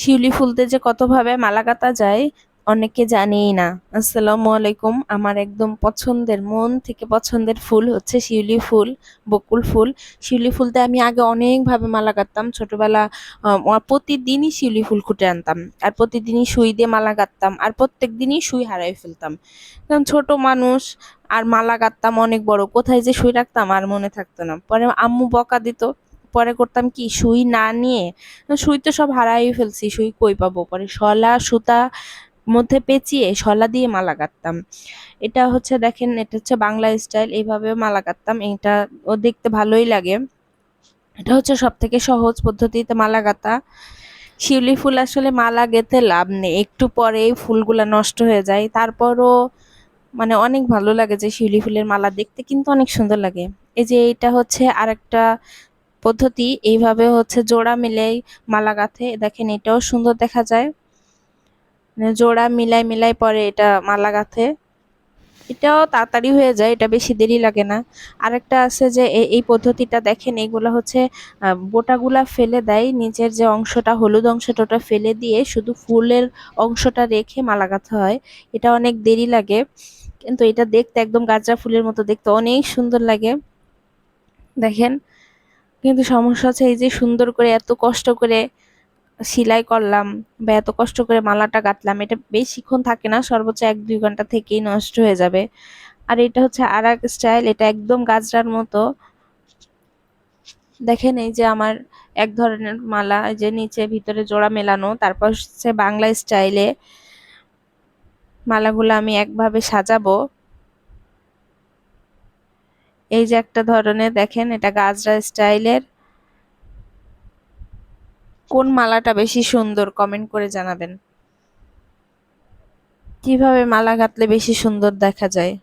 শিউলি ফুলতে যে কতভাবে মালা গাঁথা যায়, অনেকে জানেই না। আসসালামু আলাইকুম। আমার একদম পছন্দের, মন থেকে পছন্দের ফুল হচ্ছে শিউলি ফুল, বকুল ফুল। শিউলি ফুলতে আমি আগে অনেকভাবে মালা গাঁথতাম ছোটবেলা প্রতিদিনই শিউলি ফুল খুঁটে আনতাম। আর প্রতিদিনই সুই দিয়ে মালা গাঁথতাম আর প্রত্যেক দিনই সুই হারাই ফেলতাম। কারণ ছোট মানুষ, আর মালা গাঁথতাম অনেক বড়। কোথায় যে সুই রাখতাম আর মনে থাকতো না। পরে আম্মু বকা দিত। পরে করতাম কি, সুই না নিয়ে, সুই তো সব হারাই ফেলছি, সুই কই পাবো? পরে শলা, সুতা মধ্যে পেঁচিয়ে শলা দিয়ে মালা গাঁথতাম এটা হচ্ছে দেখেন, এটা হচ্ছে বাংলা স্টাইল এইভাবে মালা গাঁথতাম এটা ও দেখতে ভালোই লাগে। এটা হচ্ছে সব থেকে সহজ পদ্ধতিতে মালা গাঁথা শিউলি ফুল আসলে মালা গেঁথে লাভ নেই। একটু পরেই ফুলগুলা নষ্ট হয়ে যায়। তারপরও মানে অনেক ভালো লাগে যে শিউলি ফুলের মালা দেখতে, কিন্তু অনেক সুন্দর লাগে। এই যে এটা হচ্ছে আরেকটা পদ্ধতি এইভাবে হচ্ছে জোড়া মিলেই মালা গাঁথে। দেখেন এটাও সুন্দর দেখা যায়। মানে জোড়া মিলাই মিলাই পরে এটা মালা গাঁথে। এটাও তাড়াতাড়ি হয়ে যায়, এটা বেশি দেরি লাগে না। আরেকটা আছে যে এই পদ্ধতিটা দেখেন, এগুলা হচ্ছে বোটাগুলা ফেলে দেয়, নিচের যে অংশটা, হলুদ অংশটা ওটা ফেলে দিয়ে শুধু ফুলের অংশটা রেখে মালা গাঁথা হয়। এটা অনেক দেরি লাগে, কিন্তু এটা দেখতে একদম গাজরা ফুলের মতো দেখতে অনেক সুন্দর লাগে। দেখেন কিন্তু সমস্যা হচ্ছে এই যে সুন্দর করে এত কষ্ট করে সেলাই করলাম বা এত কষ্ট করে মালাটা গাঁথলাম, এটা বেশিক্ষণ থাকে না, সর্বোচ্চ এক দুই ঘণ্টা থেকেই নষ্ট হয়ে যাবে। আর এটা হচ্ছে আর এক স্টাইল, এটা একদম গাজরার মতো। দেখেন এই যে আমার এক ধরনের মালা যে নিচে ভিতরে জোড়া মেলানো, তারপর হচ্ছে বাংলা স্টাইলে মালাগুলো আমি একভাবে সাজাবো। এই যে একটা ধরনের, দেখেন, এটা গাজরা স্টাইলের। কোন মালাটা বেশি সুন্দর কমেন্ট করে জানাবেন। কীভাবে মালা গাঁথলে বেশি সুন্দর দেখা যায়?